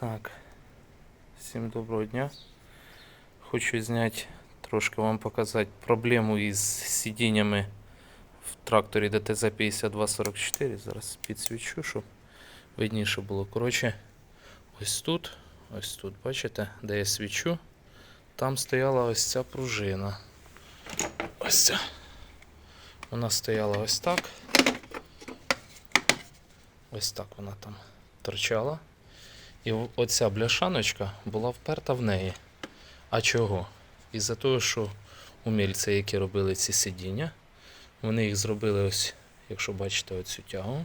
Так. Всім доброго дня. Хочу зняти, трошки вам показати проблему із сидіннями в тракторі ДТЗ 5244. Зараз підсвічу, щоб видніше було. Коротше, ось тут, ось тут, бачите, де я свічу, там стояла ось ця пружина. Ось ця. Вона стояла ось так. Ось так вона там торчала. І оця бляшаночка була вперта в неї. А чого? Із-за того, що умільці, які робили ці сидіння, вони їх зробили ось, якщо бачите, оцю тягу.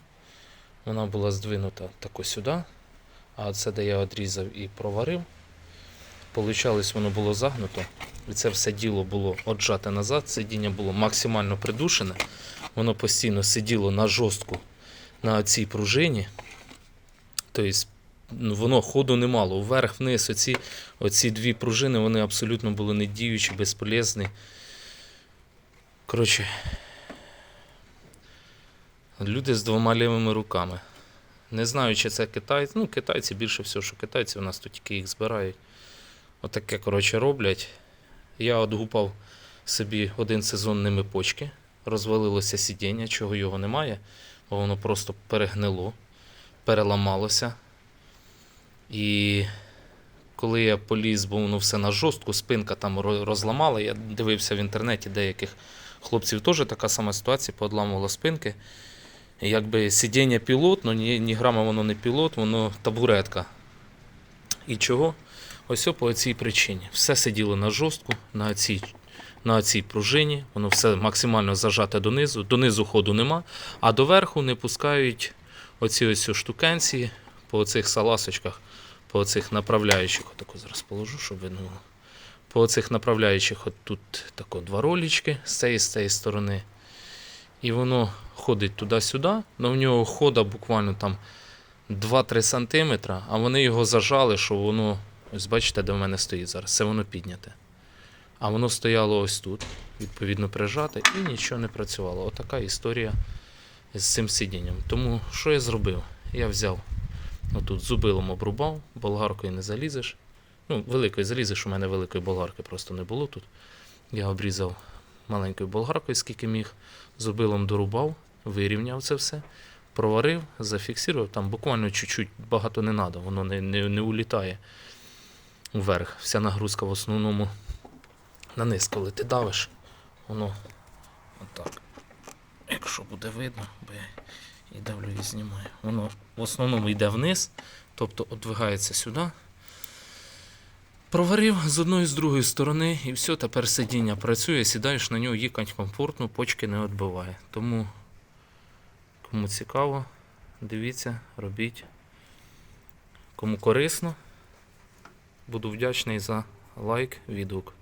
Вона була здвинута тако сюди. А це, де я відрізав і проварив, получалось, воно було загнуто. І це все діло було отжате назад. Сидіння було максимально придушене. Воно постійно сиділо на жорстку на цій пружині. Тобто воно ходу не мало. Вверх-вниз, оці, оці дві пружини, вони абсолютно були недіючі, безполезні. Коротше, люди з двома лівими руками. Не знаю, чи це китайці. Ну, китайці більше всього, що китайці, у нас тут тільки їх збирають. Отаке, коротше, роблять. Я отгупав собі один сезон ними почки. Розвалилося сидіння, чого його немає, бо воно просто перегнило, переламалося. І коли я поліз, бо воно все на жорстку, спинка там розламала. Я дивився в інтернеті деяких хлопців теж така сама ситуація, поодламувала спинки. І Якби сидіння пілот, але ні, ні грама воно не пілот, воно табуретка. І чого? Ось по цій причині. Все сиділо на жорстку, на цій, на цій пружині, воно все максимально зажате донизу. Донизу ходу нема, а доверху не пускають оці ось штукенці по оцих саласочках, по оцих направляючих. Отаку зараз положу, щоб видно. По оцих направляючих от тут тако два ролічки з цієї з цієї сторони. І воно ходить туди-сюди, але в нього хода буквально там 2-3 см, а вони його зажали, що воно, ось бачите, де в мене стоїть зараз, це воно підняте. А воно стояло ось тут, відповідно прижате, і нічого не працювало. Отака історія з цим сидінням. Тому що я зробив? Я взяв отут зубилом обрубав, болгаркою не залізеш. Ну, великою залізеш, у мене великої болгарки просто не було тут. Я обрізав маленькою болгаркою, скільки міг, зубилом дорубав, вирівняв це все, проварив, зафіксував. Там буквально чуть-чуть багато не треба, воно не, не, не улітає вверх. Вся нагрузка в основному на низ, коли ти давиш, воно отак. Якщо буде видно, бо я і давлю і знімаю. Воно в основному йде вниз, тобто одвигається сюди. Проварив з одної з другої сторони, і все, тепер сидіння працює, сідаєш на нього, їхать комфортно, почки не відбиває. Тому, кому цікаво, дивіться, робіть. Кому корисно, буду вдячний за лайк, відгук.